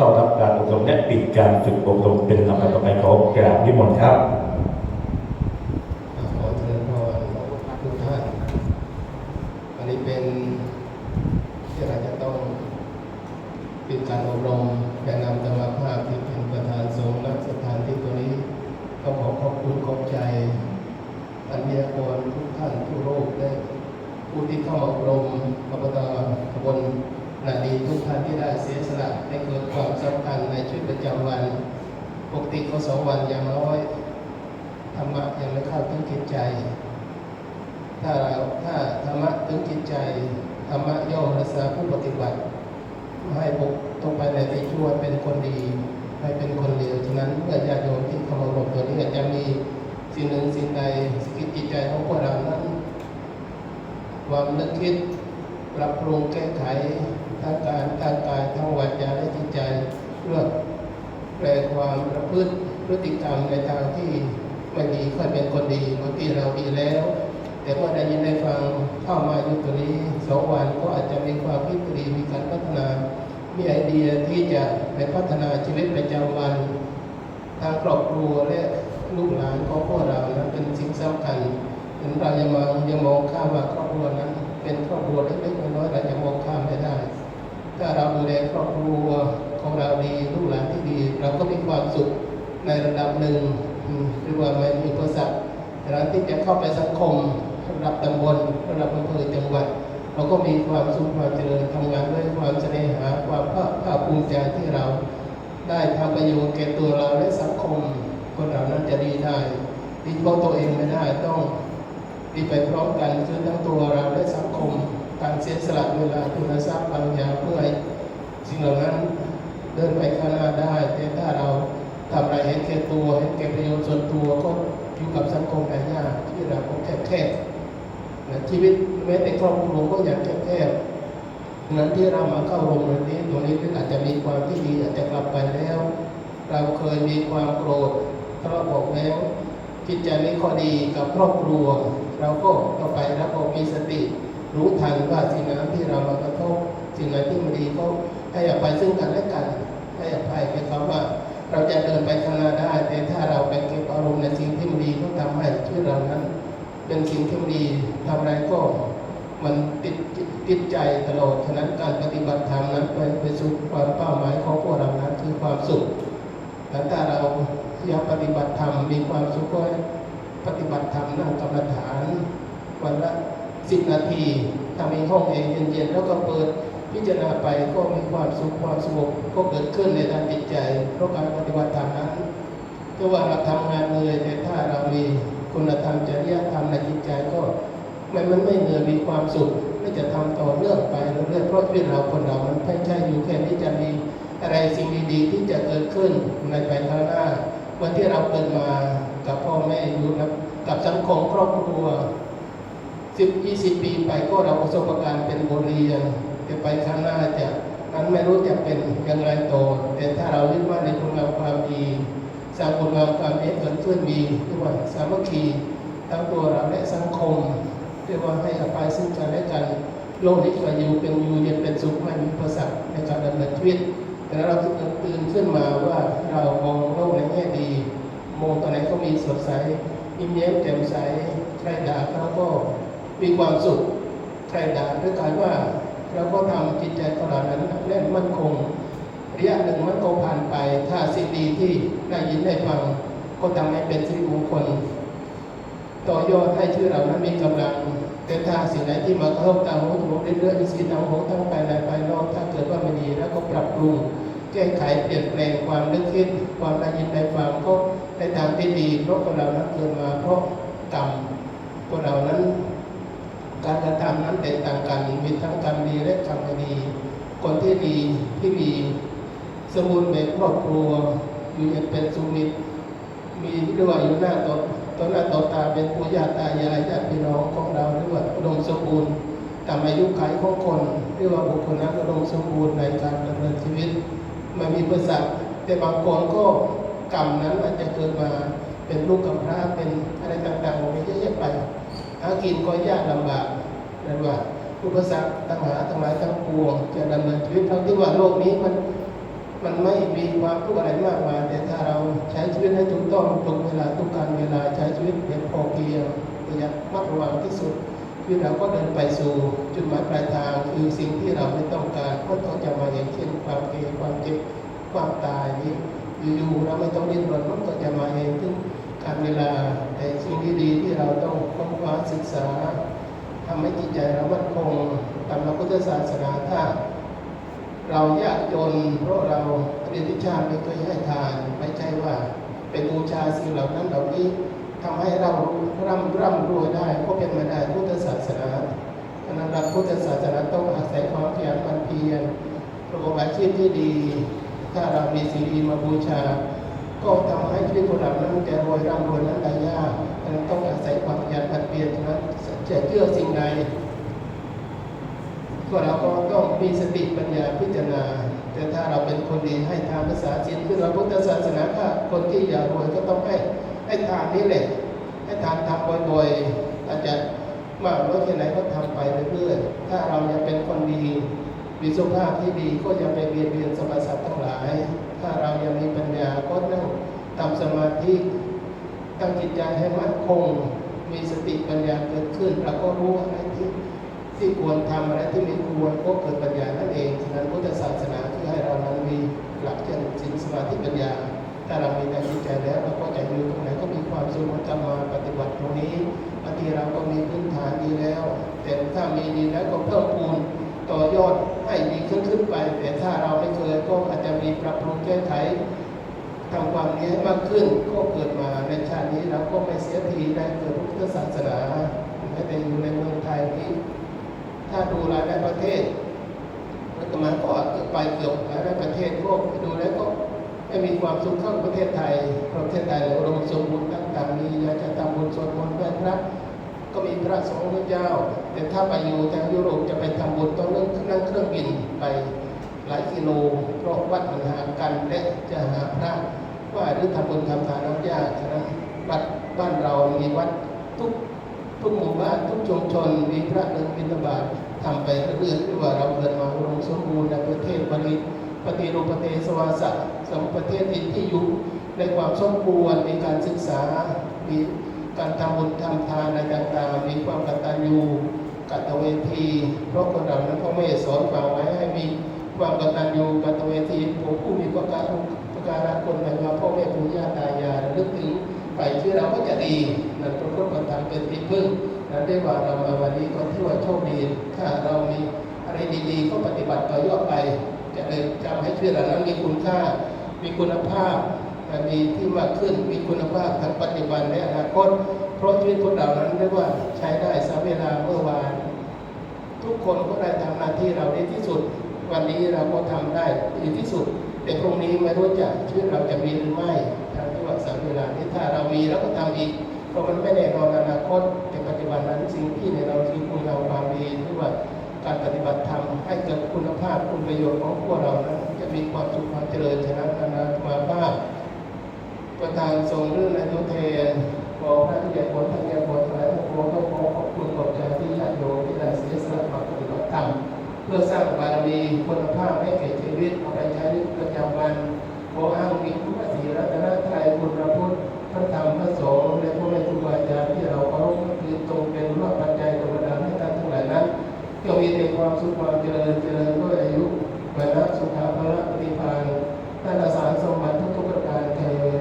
เข้ารับการอบรมและปิดการฝึกอบรมเป็นลำดับต่อไปขอกราบนิมนต์ครับขอเจริญพรทุกท่านวันนี้เป็นที่เราจะต้องปิดการอบรมแนะนำธรรมภาพที่เป็นประธานสงฆ์และสถานที่ตัวนี้ก็ขอขอบคุณขอบใจอันเมียกรทุกท่านทุกรูปและผู้ที่เข้ามาอบรมอบตตำบล นาดีทุกท่านที่ได้เสียสละให้เกิดความสำคัญในชีวิตประจำวันปกติก็สองวันอย่างน้อยธรรมะยังไม่เข้าถึงจิตใจ ถ้าเราถ้าธรรมะถึงจิตใจธรรมะย่อมรักษาผู้ปฏิบัติ ให้บุกตรงไปในที่ชั่วเป็นคนดี ให้เป็นคนเลวฉะนั้นเมื่อญาติโยมที่เข้ามาอบตัวนี้อาจจะมีสิ่งหนึ่งสิ่งใดสกิดจิตใจของพวกเรานั้น ความนึกคิดปรับปรุงแก้ไข ทางการทางกายทางวาจาและจิตใจเพื่อแปลความประพฤติพฤติกรรมในทางที่ไม่ดีค่อยเป็นคนดีบางทีเราดีแล้ว แต่เมื่อได้ยินได้ฟังเข้ามาอยู่ตัวนี้สองวันก็อาจจะมีความคิดดีมีการพัฒนา มีไอเดียที่จะไปพัฒนาชีวิตประจำวันทางครอบครัวและลูกหลานของพวกเรานั้นเป็นสิ่งสำคัญถึงเรายังมองยังมองข้ามว่าครอบครัวนั้น เป็นครอบครัวเล็กๆ รอบครัวของเราดีลูกหลานที่ดี เราก็มีความสุขในระดับหนึ่งหรือว่าไม่มีอุปสรรคแต่เราที่จะเข้าไปสังคมระดับตำบลระดับอำเภอจังหวัด เราก็มีความสุขความเจริญทำงานด้วยความเสน่หาความภาคภาคภูมิใจที่เรา ได้ทำประโยชน์แก่ตัวเราและสังคม คนเรานั้นจะดีได้ดีเฉพาะตัวเองไม่ได้ต้องดีไปพร้อมกันคือทั้งตัวเราและสังคมการเสียสละเวลาทุนทรัพย์บางอย่างเพื่อ สิ่งเหล่านั้นเดินไปข้างหน้าได้ แต่ถ้าเราทำอะไรเห็นแก่ตัวเห็นแก่ประโยชน์ส่วนตัวก็อยู่กับสังคมได้ยากที่เราก็แคบๆนะชีวิตแม้แต่ครอบครัวก็อยากแคบๆนั้นที่เรามาเข้าโรงเรียนนี้ตรงนี้อาจจะมีความที่ดีอาจจะกลับไปแล้ว เราเคยมีความโกรธทะเลาะบอกแล้วจิตใจไม่ค่อยดีกับครอบครัว เราก็ต่อไปแล้วก็มีสติ รู้ทันว่าสิ่งนั้นที่เรามากระทบสิ่งไหนที่ไม่ดีก็ ให้อภัยซึ่งกันและกัน ให้อภัยเป็นคำว่า เราจะเดินไปข้างหน้าได้ แต่ถ้าเราไปเก็บอารมณ์ในสิ่งที่ไม่ดีก็ทำให้ชีวิตเรานั้น เป็นสิ่งที่ไม่ดีทำอะไรก็มันติดติดใจตลอด ฉะนั้นการปฏิบัติธรรมนั้นไปไปสู่ความเป้าหมายของพวกเรานั้นคือความสุขแต่ถ้าเราอยากปฏิบัติธรรมมีความสุขก็ปฏิบัติธรรมนั่งกรรมฐาน วันละสิบนาทีถ้ามีห้องแอร์เย็นๆแล้วก็เปิด พิจารณาไปก็มีความสุขความสงบก็เกิดขึ้นในด้านจิตใจ เพราะการปฏิบัติธรรมนั้นก็ว่าเราทำงานเหนื่อยแต่ถ้าเรามีคุณธรรมจริยธรรมในจิตใจก็มันมันไม่เหนื่อยมีความสุขไม่จะทำต่อเนื่องไปเรื่อยๆเพราะชีวิตเราคนเรามันไม่ใช่อยู่แค่นี้จะมีอะไรสิ่งดีๆที่จะเกิดขึ้นในภายภาคหน้าวันที่เราเกิดมากับพ่อแม่อยู่นะกับสังคมครอบครัวสิบยี่สิบปีไปก็เราประสบการณ์เป็นบทเรียน จะไปข้างหน้าจะนั้นไม่รู้จะเป็นอย่างไรโตอแต่ถ้าเรายึดมั่นในคุณงามความดีสร้างคุณงามความดีเกิดขึ้นมีเรียกว่าสามัคคีทั้งตัวเราและสังคมเรียกว่าให้อภัยซึ่งกันและกันโลกนี้จะอยู่เป็นอยู่เย็นเป็นสุขไม่มีอุปสรรคในการดำเนินชีวิตแต่เราตื่นขึ้นมาว่าเรามองโลกในแง่ดีมองตอนไหนก็มีสดใสยิ้มแย้มแจ่มใสใครด่าเขาก็มีความสุขใครด่าด้วยการว่า เราก็ทำจิตใจของเรานั้นแน่นมั่นคงระยะหนึ่งมันก็ผ่านไป ถ้าสิ่งดีที่ได้ยินได้ฟังก็ทำให้เป็นสิริมงคล ต่อยอดให้ชื่อเรานั้นมีกำลัง แต่ถ้าสิ่งไหนที่มากระทบตามหูจมูกเรื่อยๆมีสิ่งทางหูทั้งภายในภายนอกถ้าเกิดว่าไม่ดีแล้วก็ปรับปรุงแก้ไขเปลี่ยนแปลงความนึกคิด ความได้ยินได้ฟังก็ในทางที่ดีเพราะคนเรานั้นเกิดมาเพราะกรรมคนเรานั้น การกระทำนั้นแตกต่างกันมีทั้งกรรมดีและกรรมไม่ดี คนที่ดีที่มีสมบูรณ์แบบครอบครัวอยู่อย่างเป็นสุมิตมีเรียกว่าอยู่หน้าต่อต่อหน้าต่อตาเป็นปู่ย่าตายายญาติพี่น้องของเราเรียอุดมสมบูรณ์ตามอายุขัยของคนเรียกว่าบุคคลนั้นอุดมสมบูรณ์ในการดำเนินชีวิตมันมีประสาทแต่บางคนก็กรรมนั้นอาจจะเกิดมาเป็นลูกกำพร้าเป็นอะไรต่างๆมันเยอะแยะไป หากินก็ยากลำบากนั่นว่าอุปสรรคต่างหาทั้งหลายทั้งปวงจะดำเนินชีวิตทั้งที่ว่าโลกนี้มันมันไม่มีความทุกข์อะไรมากมายแต่ถ้าเราใช้ชีวิตให้ถูกต้องตรงเวลาทุกการเวลาใช้ชีวิตแบบพอเพียงระยัดมัดระวังที่สุดชีวิตเราก็เดินไปสู่จุดหมายปลายทางคือสิ่งที่เราไม่ต้องการก็ต้องจะมาอย่างเช่นความเกลียดความเจ็บความตายนี้อยู่ๆเราไม่ต้องดิ้นรนมันก็จะมาเองถึง การเวลาแต่สิ่งดีๆที่เราต้องค้นคว้าศึกษาทำให้จิตใจเรามั่นคงตามพระพุทธศาสนาถ้าเรายากจนเพราะเราเรียนที่ชาติไม่เคยให้ทานไม่ใช่ว่าเป็นบูชาสิ่งเหล่านั้นเหล่านี้ทำให้เราร่ำร่ำรวยได้ก็เป็นมาได้พุทธศาสนาฉะนั้นหลักพุทธศาสนาต้องอาศัยความขยันหมั่นเพียรประกอบอาชีพที่ดี ถ้าเรามีสิ่งดีมาบูชา ก็ทำให้ชีวิตของเรานั้นจะรวยร่ำรวยนั้นได้ยากฉะนั้นต้องอาศัยความขยันขันเพียรฉะนั้นจะเชื่อสิ่งใดก็เราก็ต้องมีสติปัญญาพิจารณา แต่ถ้าเราเป็นคนดีให้ทานภาษาศีลคือเราพุทธศาสนาถ้าคนที่อยากรวยก็ต้องให้ให้ทานนี่แหละให้ทานทำบ่อยๆอาจจะมากน้อยแค่ไหนก็ทำไปเรื่อยๆถ้าเรายังเป็นคนดีมีสุขภาพที่ดีก็อย่าไปเบียดเบียนสรรพสัตว์ทั้งหลาย ยังมีปัญญาก็นั่งทำสมาธิตั้งจิตใจให้มั่นคง มีสติปัญญาเกิดขึ้นเราก็รู้อะไรที่ที่ควรทำอะไรที่ไม่ควรก็เกิดปัญญานั่นเองฉะนั้นพุทธศาสนาคือให้เรานั้นมีหลักเช่นศีลสมาธิปัญญาถ้าเรามีในจิตใจแล้วเราก็จะอยู่ตรงไหนก็มีความสุขมันจะมาปฏิบัติตรงนี้บางทีเราก็มีพื้นฐานดีแล้ว แต่ถ้ามีดีแล้วก็เพิ่มพูน ต่อยอดให้ดีขึ้นขึ้นไปแต่ถ้าเราไม่เคยก็อาจจะมีปรับปรุงแก้ไขทำความนี้มากขึ้นก็เกิดมาในชาตินี้เราก็ไม่เสียทีได้เกิดพุทธศาสนาไม่ได้อยู่ในเมืองไทยนี้ถ้าดูรายประเทศรัฐบาลก็ไปเกือบรายประเทศก็ดูแล้วก็ไม่มีความสุขเท่าประเทศไทย ประเทศไทยเราสมบูรณ์ต่างๆมีอยากจะทำบุญสวดมนต์ไหว้พระ ก็มีพระสงฆ์พระเจ้า แต่ถ้าไปอยู่ทางยุโรปจะไปทำบุญต้องนั่งนั่งเครื่องบินไปหลายกิโล เพราะวัดมันห่างกันและจะหาพระว่าหรือทำบุญทำทานนั้นยากฉะนั้นวัดบ้านเรามีวัดทุกทุกหมู่บ้านทุกชุมชนมีพระเดินบิณฑบาตทำไปเรื่อยๆว่าเราเกิดมาอุดมสมบูรณ์ในประเทศปริปฏิรูปประเทศสวาสะสมประเทศที่ที่อยู่ในความสมควรมีการศึกษามี การทำบุญทำทานอะไรต่างๆมีความกตัญญูกตเวทีเพราะคนเรานั้นพ่อแม่สอนฝังไว้ให้มีความกตัญญูกตเวทีผู้ผู้มีประการประการคนหมายว่าพ่อแม่ปู่ย่าตายายระลึกถึงไปชื่อเราก็จะดีนั่นพระพุทธธรรมเป็นที่พึ่งนั้นได้ว่าเรามาวันนี้ก็ที่ว่าโชคดีถ้าเรามีอะไรดีๆก็ปฏิบัติต่อยอดไป จะเลยทำให้ชีวิตเรานั้นมีคุณค่า มีคุณภาพ ดีที่มากขึ้นมีคุณภาพทั้งปัจจุบันและอนาคต เพราะชีวิตคนเรานั้นเรียกว่าใช้ได้สามเวลาเมื่อวาน ทุกคนก็ได้ทำหน้าที่เราดีที่สุด วันนี้เราก็ทำได้ดีที่สุด แต่พรุ่งนี้ไม่รู้จะชีวิตเราจะมีหรือไม่ทางที่ว่าสามเวลานี้ถ้าเรามีเราก็ทำอีกเพราะมันไม่แน่นอนอนาคตแต่ปัจจุบันนั้นสิ่งที่ในเราคือคุณเราความดีที่ว่าการปฏิบัติธรรมให้เกิดคุณภาพคุณประโยชน์ของพวกเรานั้นจะมีความสุขความเจริญฉะนั้นอนาคตภาพ ประธานทรงเรื่องในะทดแทนขอพระเกียรติผลพระเกียรติผลอะไรทั้งปวงก็ขอขอบคุณขอบใจที่ญาติโยมที่ได้เสียสละปฏิบัติธรรมเพื่อสร้างบารมีคุณภาพให้แก่ชีวิตเอาไปใช้ในประจำวันขออ้างอิงพระศรีรัตนทรัยคุณพระพุทธพระธรรมพระสงฆ์และพระในครูอาจารย์ที่เราเคารพคือตรงเป็นรอบปัจจัยธรรมดาให้ท่านทั้งหลายนั้นจะมีแต่ความสุขความเจริญเจริญด้วยอายุวรรณสุขภาพระปฏิภาณท่านอาสาสมบัติทุกๆประการเทอ